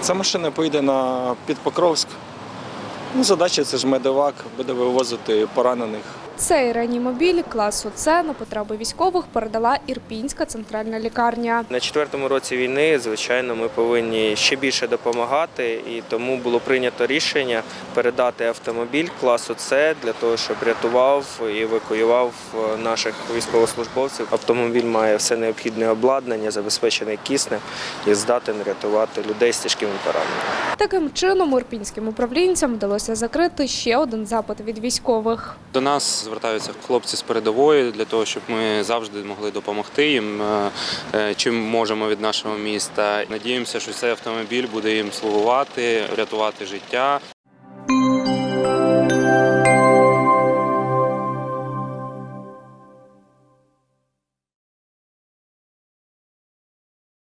Ця машина поїде на Підпокровськ. Ну, задача це ж медивак, буде вивозити поранених. Цей реанімобіль класу С на потреби військових передала Ірпінська центральна лікарня. На четвертому році війни, звичайно, ми повинні ще більше допомагати, і тому було прийнято рішення передати автомобіль класу С для того, щоб рятував і евакуював е, наших військовослужбовців. Автомобіль має все необхідне обладнання, забезпечений киснем і здатен рятувати людей з тяжкими пораненнями. Таким чином, ірпінським управлінцям вдалося закрити ще один запит від військових. До нас звертаються хлопці з передової для того, щоб ми завжди могли допомогти їм, е, е, чим можемо від нашого міста. Надіємося, що цей автомобіль буде їм слугувати, рятувати життя.